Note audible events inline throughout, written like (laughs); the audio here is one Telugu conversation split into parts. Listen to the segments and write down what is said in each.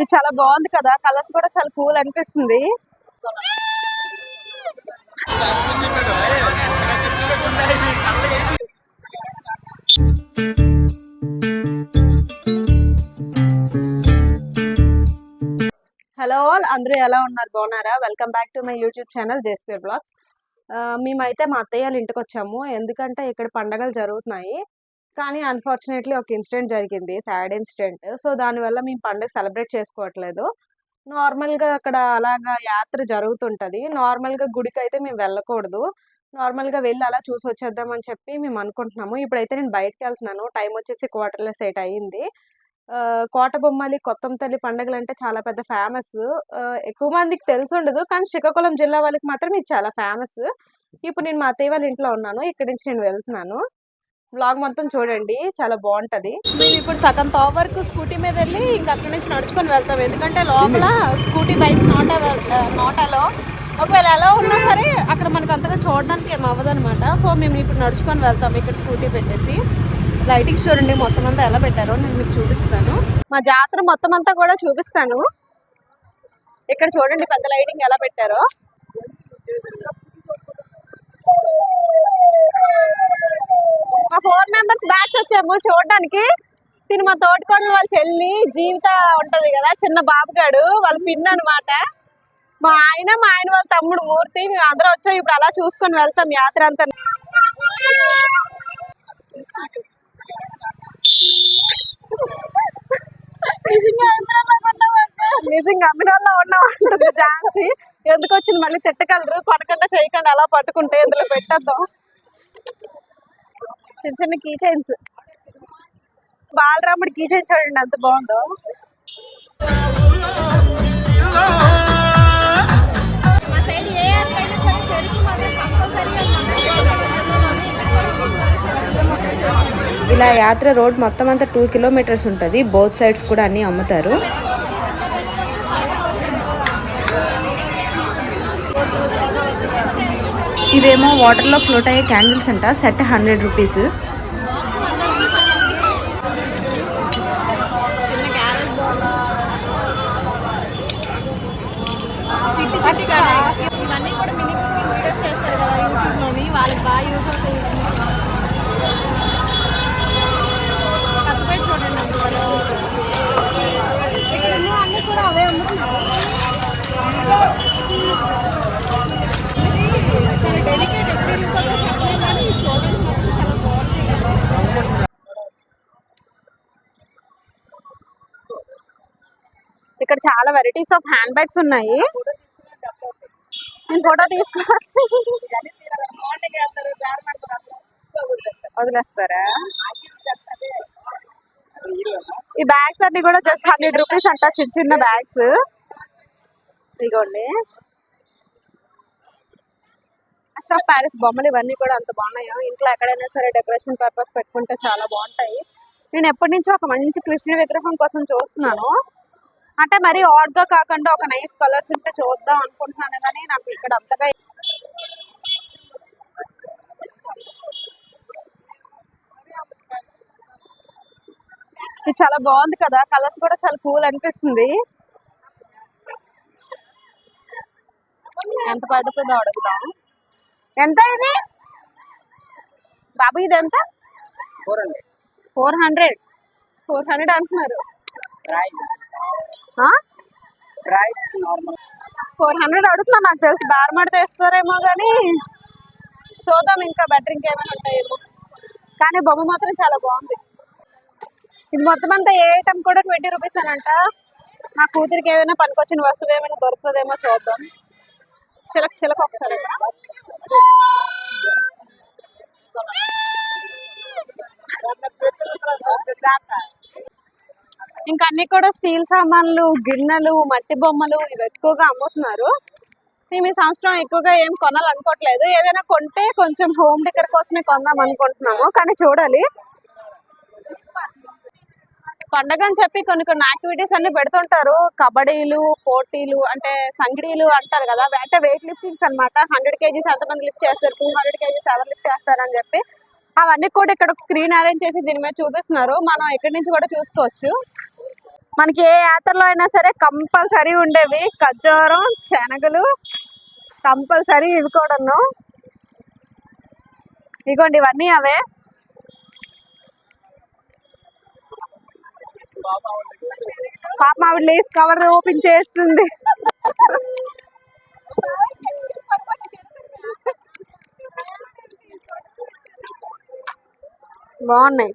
ఇది చాలా బాగుంది కదా. కలర్ కూడా చాలా కూల్ అనిపిస్తుంది. హలో అందరూ ఎలా ఉన్నారు? బాగున్నారా? Welcome back to my YouTube channel జేస్పీర్ blogs. మేమైతే మా అత్తయ్య వాళ్ళ ఇంటికి వచ్చాము. ఎందుకంటే ఇక్కడ పండగలు జరుగుతున్నాయి. కానీ అన్ఫార్చునేట్లీ ఒక ఇన్సిడెంట్ జరిగింది సాడ్ ఇన్సిడెంట్ సో దానివల్ల మేము పండుగ సెలబ్రేట్ చేసుకోవట్లేదు. నార్మల్గా అక్కడ అలాగా యాత్ర జరుగుతుంటుంది. నార్మల్గా గుడికి అయితే మేము వెళ్ళకూడదు. నార్మల్గా వెళ్ళి అలా చూసి వచ్చేద్దాం అని చెప్పి మేము అనుకుంటున్నాము. ఇప్పుడైతే నేను బయటకు వెళ్తున్నాను. టైం వచ్చేసి క్వార్టర్లెస్ ఎయిట్ అయ్యింది కోట బొమ్మలి బొమ్మాలి కొత్తంతల్లి పండుగలు అంటే చాలా పెద్ద ఫేమస్ ఎక్కువ మందికి తెలిసి ఉండదు. కానీ శ్రీకాకుళం జిల్లా వాళ్ళకి మాత్రం ఇది చాలా ఫేమస్ ఇప్పుడు నేను మా అత్తయ్య వాళ్ళ ఇంట్లో ఉన్నాను. ఇక్కడి నుంచి నేను వెళ్తున్నాను. వ్లాగ్ మొత్తం చూడండి చాలా బాగుంటది. మేము ఇప్పుడు సగం తో వరకు స్కూటీ మీద వెళ్ళి ఇంకా అక్కడి నుంచి నడుచుకొని వెళ్తాం. ఎందుకంటే లోపల scooty bikes not not allow ఒకవేళ ఎలా ఉన్నా సరే అక్కడ మనకు అంతగా చూడడానికి ఏం అవ్వదు అనమాట సో మేము ఇప్పుడు నడుచుకొని వెళ్తాం ఇక్కడ స్కూటీ పెట్టేసి. లైటింగ్స్ చూడండి మొత్తం అంతా ఎలా పెట్టారో నేను మీకు చూపిస్తాను. మా జాతర మొత్తం అంతా కూడా చూపిస్తాను. ఇక్కడ చూడండి పెద్ద లైటింగ్ ఎలా పెట్టారో. మా ఫోర్ మెంబర్స్ బ్యాచ్ వచ్చాము చూడడానికి. తిని మా తోటికోడలు వాళ్ళ చెల్లి జీవిత ఉంటది కదా చిన్న బాబుగాడు వాళ్ళ పిన్ అన్నమాట. మా ఆయన మా ఆయన వాళ్ళ తమ్ముడు మూర్తి మేము అందరం వచ్చాం. ఇప్పుడు అలా చూసుకొని వెళ్తాం యాత్ర అంతా. నిజంగా అమ్మినాల్లో ఉన్నాం ఝాన్సీ. ఎందుకు వచ్చింది మళ్ళీ తిట్టగలరు? కొనకుండా చేయకుండా అలా పట్టుకుంటే ఇందులో పెట్టేద్దాం. చిన్న చిన్న కీ చైన్స్ బాలరాముడి కీ చైన్ చూడండి ఎంత బాగుందో. ఇలా యాత్ర రోడ్ మొత్తం అంతా టూ కిలోమీటర్స్ ఉంటుంది. బోత్ సైడ్స్ కూడా అన్నీ అమ్ముతారు. ఇవేమో వాటర్లో ఫ్లోట్ అయ్యే క్యాండిల్స్ అంట. సెట్ హండ్రెడ్ రూపీస్ ఇవన్నీ కూడా మినీ వీడియోస్ చేస్తారు కదా వాళ్ళకి బాగా యూజ్ చూడండి కూడా అవే అమ్ముతున్నారు ఇది చాలా డెలికేట్ ఎప్పుడు ఇరుక్కోదో చెప్పలేం కానీ ఈ చూడండి మాత్రం చాలా బాగుంటాయి ఇక్కడ చాలా వెరైటీస్ ఆఫ్ హ్యాండ్ బ్యాగ్స్ ఉన్నాయి. నేను ఫోటో తీసుకోవాలి వదిలేస్తారా. ఈ బ్యాగ్స్ అన్ని కూడా జస్ట్ హండ్రెడ్ రూపీస్ అంట చిన్న చిన్న బ్యాగ్స్ ఇదిగోండి ఆఫ్ ప్యారిస్ బొమ్మలు ఇవన్నీ కూడా అంత బాగున్నాయో. ఇంట్లో ఎక్కడైనా సరే డెకరేషన్ పర్పస్ పెట్టుకుంటే చాలా బాగుంటాయి. నేను ఎప్పటి నుంచో ఒక మంచి కృష్ణుడి విగ్రహం కోసం చూస్తున్నాను. అంటే మరి ఆడ్గా కాకుండా ఒక నైస్ కలర్స్ ఉంటే చూద్దాం అనుకుంటున్నాను కానీ నాకు ఇక్కడ అంతగా ఇది చాలా బాగుంది కదా కలర్స్ కూడా చాలా కూల్ అనిపిస్తుంది. ఎంత పడుతుందో అడుగుదాం. ఎంత ఇది? బాబు ఇది ఎంత ఫోర్ హండ్రెడ్. ఫోర్ హండ్రెడ్ అంటున్నారు. ఫోర్ హండ్రెడ్ అడుగుతున్నా నాకు తెలిసి బారమడి తెస్తారేమో కానీ చూద్దాం ఇంకా బెటర్ ఇంకేమైనా ఉంటాయేమో. కానీ బొమ్మ మాత్రం చాలా బాగుంది. ఇది మొత్తం అంతా ఏ ఐటమ్ కూడా ట్వంటీ రూపీస్ అనంట. నా కూతురికి ఏమైనా పనికొచ్చిన వస్తువు ఏమైనా దొరుకుతుందేమో చూద్దాం. చిలక చిలక ఒకసారి. (laughs) (laughs) ఇంకా అన్ని కూడా స్టీల్ సామాన్లు గిన్నెలు మట్టి బొమ్మలు ఇవి ఎక్కువగా అమ్ముతున్నారు. మేము ఈ సంవత్సరం ఎక్కువగా ఏం కొనాలనుకోవట్లేదు. ఏదైనా కొంటే కొంచెం హోమ్ డెకర్ కోసమే కొందాం అనుకుంటున్నాము కానీ చూడాలి. పండగ అని చెప్పి కొన్ని కొన్ని యాక్టివిటీస్ అన్ని పెడుతుంటారు. కబడ్డీలు పోటీలు అంటే సంగడీలు అంటారు కదా అంటే వెయిట్ లిఫ్టింగ్స్ అన్నమాట. హండ్రెడ్ కేజీస్ ఎంతమంది లిఫ్ట్ చేస్తారు? టూ హండ్రెడ్ కేజీస్ ఎవరు లిఫ్ట్ చేస్తారని చెప్పి. అవన్నీ కూడా ఇక్కడ స్క్రీన్ అరేంజ్ చేసి దీని మీద చూపిస్తున్నారు. మనం ఇక్కడి నుంచి కూడా చూసుకోవచ్చు. మనకి ఏ యాత్రలో అయినా సరే కంపల్సరీ ఉండేవి. ఖర్జూరం శనగలు కంపల్సరీ ఇవి కూడాను. ఇగోండి ఇవన్నీ అవే. పాప ఆవిడ లేస్ కవర్ ఓపెన్ చేస్తుంది. బాగున్నాయి.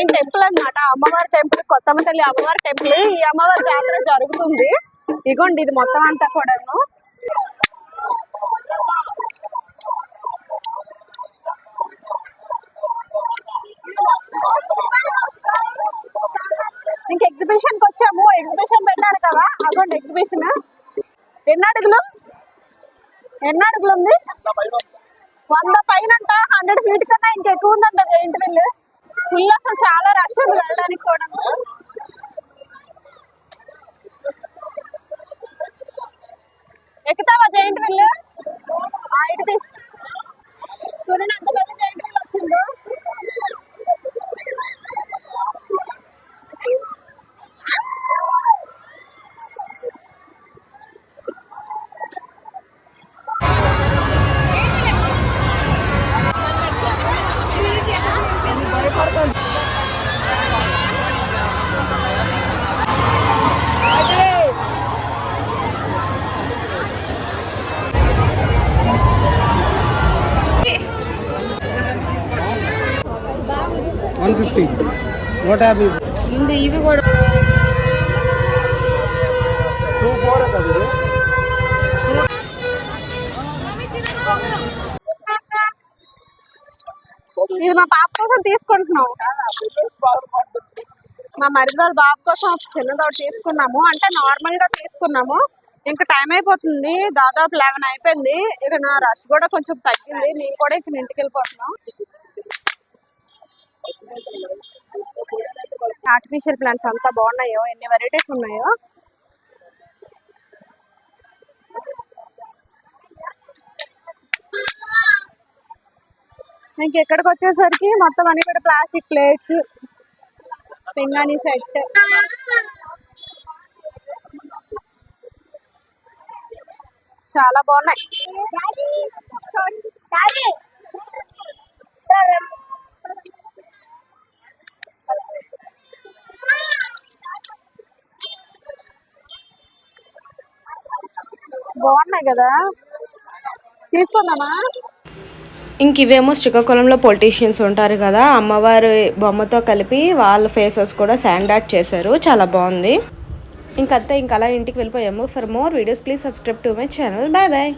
మెయిన్ టెంపుల్ అన్నమాట. అమ్మవారి టెంపుల్ కొత్తమ్మ తల్లి అమ్మవారి టెంపుల్. ఈ అమ్మవారి జాతర జరుగుతుంది. ఇగోండి ఇది మొత్తం అంతా కూడాను. ఇంక ఎగ్జిబిషన్కి వచ్చాము. ఎగ్జిబిషన్ పెట్టారు కదా. అగోండి ఎగ్జిబిషన్. ఎన్ని అడుగులు? ఎన్ని అడుగులు ఉంది? వంద పైన అంట. హండ్రెడ్ ఫీట్ కన్నా ఇంకా ఎక్కువ ఉందంట జైంట్ ఫుల్ అసలు చాలా రష్ ఉంది వెళ్ళడానికి కూడా. ఎక్కుతావా జైంట్ విల్ ఇటు తీ చూడండి అంత పెద్ద జైంట్ ఫిఫ్టీ. నూట యాభై. ఇంది ఇవి కూడా ఇది? మా పాప కోసం తీసుకుంటున్నాం. మా మరిదాల బాబు కోసం చిన్నది తీసుకున్నాము. అంటే నార్మల్గా తీసుకున్నాము. ఇంకా టైం అయిపోతుంది. దాదాపు లెవెన్ అయిపోయింది. ఇక నా రష్ కూడా కొంచెం తగ్గింది. మేము కూడా ఇక్కడ ఇంటికి వెళ్ళిపోతున్నాం. ఆర్టిఫిషియల్ ప్లాంట్స్ అంతా బాగున్నాయో? ఎన్ని వెరైటీస్ ఉన్నాయో? ఇంక ఎక్కడికి వచ్చేసరికి మొత్తం అన్ని కూడా ప్లాస్టిక్ ప్లేట్స్ పింగాణి సెట్ చాలా బాగున్నాయి. బాగున్నాయి కదా? తీసుకుందామా? ఇంక ఇవేమో శ్రీకాకుళంలో పొలిటీషియన్స్ ఉంటారు కదా అమ్మవారి బొమ్మతో కలిపి వాళ్ళ ఫేసెస్ కూడా శాండ్ ఆర్ట్ చేశారు. చాలా బాగుంది. ఇంకంతే ఇంక అలా ఇంటికి వెళ్ళిపోయాము. For more videos please subscribe to my channel bye bye